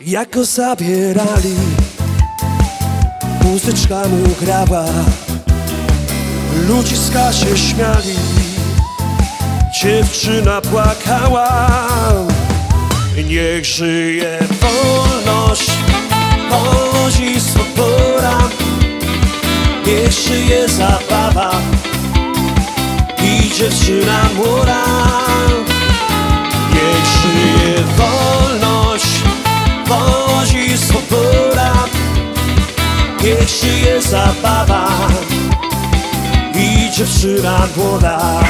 Jak go zabierali Muzyczka mu grała. Ludziska się śmiali Dziewczyna płakała. Niech żyje wolność Wolność i swoboda Niech żyje zabawa. I dziewczyna młoda Niech żyje zabawa I dziewczyna młoda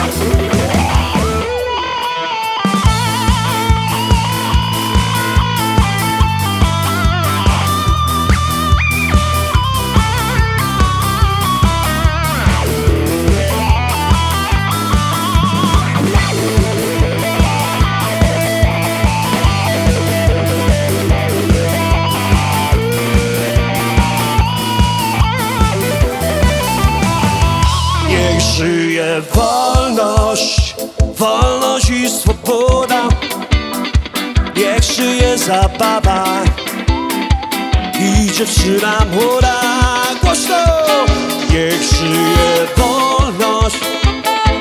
żyje wolność, wolność i swoboda. Niech żyje zabawa. I dziewczyna młoda Głośno! Niech żyje wolność,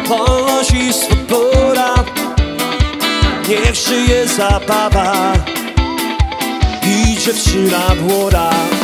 wolność i swoboda. Niech żyje zabawa. I dziewczyna młoda